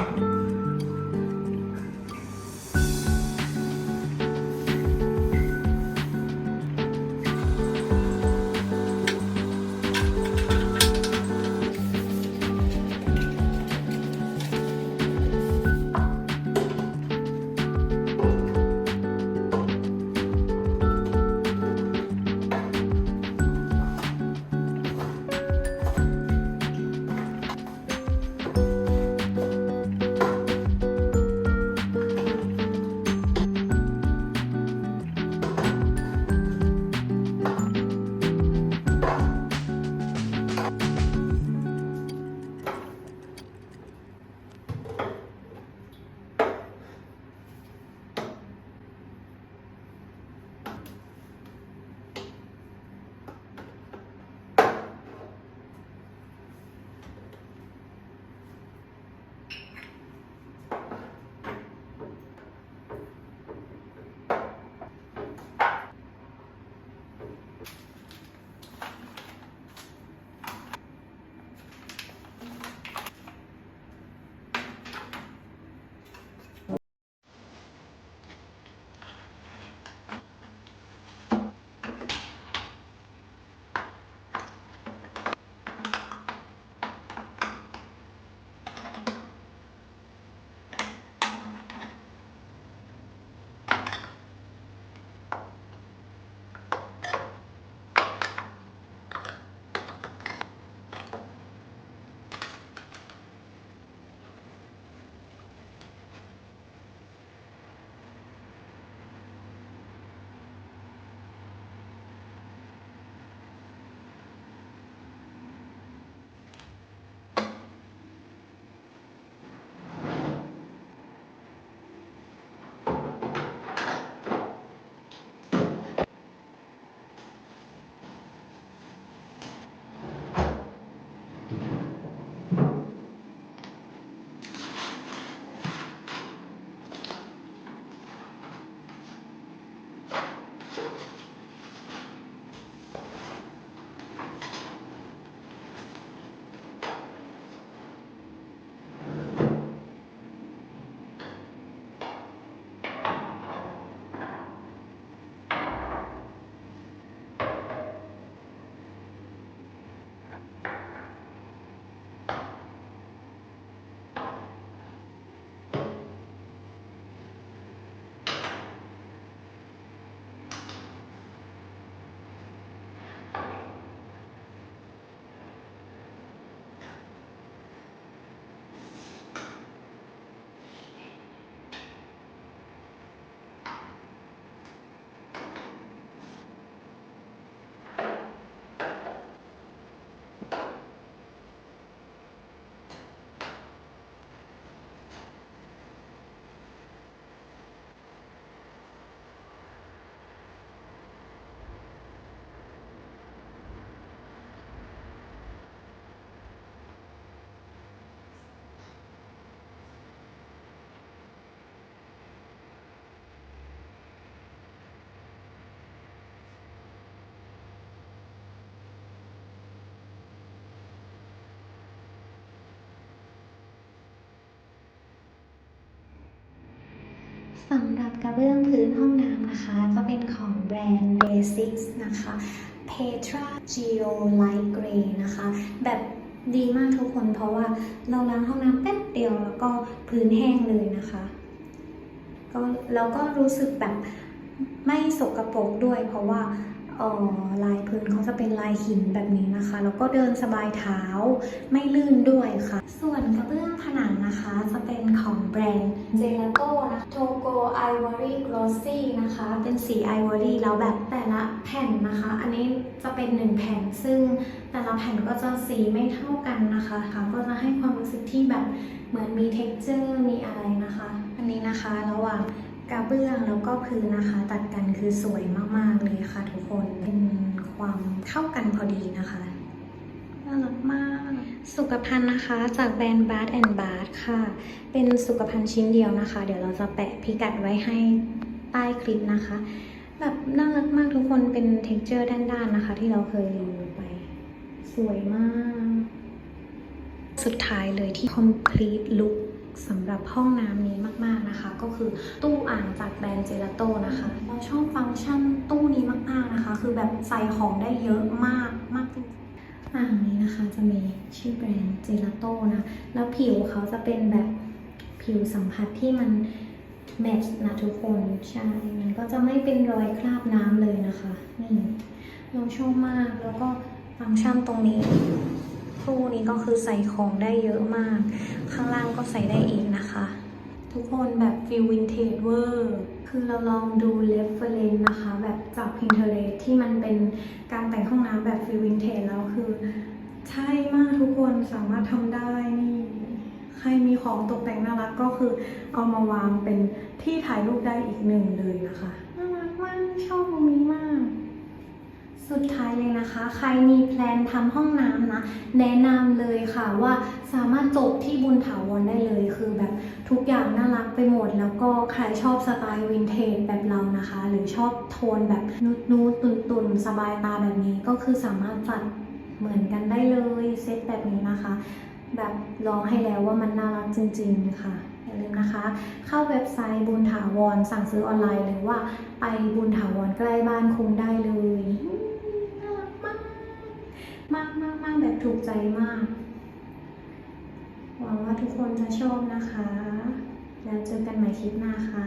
么。you สำหรับกระเบื้องพื้นห้องน้ำนะคะจะเป็นของแบรนด์ Basics นะคะ Petra Geo Light Gray นะคะ แบบดีมากทุกคนเพราะว่าเราล้างห้องน้ำแป๊บเดียวแล้วก็พื้นแห้งเลยนะคะก็แล้วก็รู้สึกแบบไม่สกปรกด้วย เพราะว่าออลายพื้นเขาจะเป็นลายหินแบบนี้นะคะ แล้วก็เดินสบายเท้าไม่ลื่นด้วยค่ะ ส่วนกระเบื้องผนังนะคะ จะเป็น ของแบรนด์ Gelato นะ Togo Ivory Glossy นะคะ เป็นสี Ivory แล้วแบบแต่ละแผ่นนะคะ อันนี้จะเป็นหนึ่งแผ่นซึ่งแต่ละแผ่นก็จะสีไม่เท่ากันนะคะค่ะก็จะให้ความรู้สึกที่แบบเหมือนมี texture มีอะไรนะคะ อันนี้นะคะระหว่างกระเบื้องแล้วก็พื้นนะคะ ตัดกันคือสวยมากๆเลยค่ะทุกคนเป็นความเข้ากันพอดีนะคะน่ารักมาก สุขภัณฑ์นะคะจากแบรนด์ Bath and Bath ค่ะ เป็นสุขภัณฑ์ชิ้นเดียวนะคะ เดี๋ยวเราจะแปะพิกัดไว้ให้ใต้คลิปนะคะ แบบน่ารักมากทุกคนเป็น t e x t อร์ด้านๆนะคะ ที่เราเคยรีวิวไป สวยมาก สุดท้ายเลยที่ complete look สำหรับห้องน้ำนี้มากๆนะคะ ก็คือตู้อ่างจากแบรนด์เจลาโต้นะคะ เราชอบฟังก์ชันตู้นี้มากๆนะคะ คือแบบใส่ของได้เยอะมากมากจริงๆ อ่างนี้นะคะจะมีชื่อแบรนด์เจลาโต้นะ แล้วผิวเขาจะเป็นแบบผิวสัมผัสที่มันแมทช์นะทุกคนใช่มันก็จะไม่เป็นรอยคราบน้ำเลยนะคะนี่เราชอบมากแล้วก็ฟังก์ชันตรงนี้ตู้นี้ก็คือใส่ของได้เยอะมาก ข้างล่างก็ใส่ได้อีกนะคะ ทุกคนแบบฟิลวินเทจเวอร์ คือเราลองดูเ e ฟเฟรนนะคะ แบบจาก Pinterest ที่มันเป็นการแต่งห้องน้ำแบบฟิลวินเทจแล้วคือ ใช่มากทุกคนสามารถทำได้นี่ใครมีของตกแต่งน่ารักก็คือเอามาวางเป็นที่ถ่ายรูปได้อีกหนึ่งเลยนะคะ น่ารักมาก ชอบมุมนี้มาก สุดท้ายเลยนะคะ ใครมีแพลนทำห้องน้ำนะ แนะนำเลยค่ะว่าสามารถจบที่บุญถาวรได้เลยคือแบบทุกอย่างน่ารักไปหมด แล้วก็ใครชอบสไตล์วินเทจแบบเรานะคะ หรือชอบโทนแบบนูดนูตุนตุนๆ สบายตาแบบนี้ก็คือสามารถจัดเหมือนกันได้เลยเซตแบบนี้นะคะ แบบลองให้แล้วว่ามันน่ารักจริง ๆ ค่ะอย่าลืมนะคะ เข้าเว็บไซต์บุญถาวรสั่งซื้อออนไลน์หรือว่าไปบุญถาวรใกล้บ้านคุณได้เลย ถูกใจมาก หวังว่าทุกคนจะชอบนะคะ แล้วเจอกันใหม่คลิปหน้าค่ะ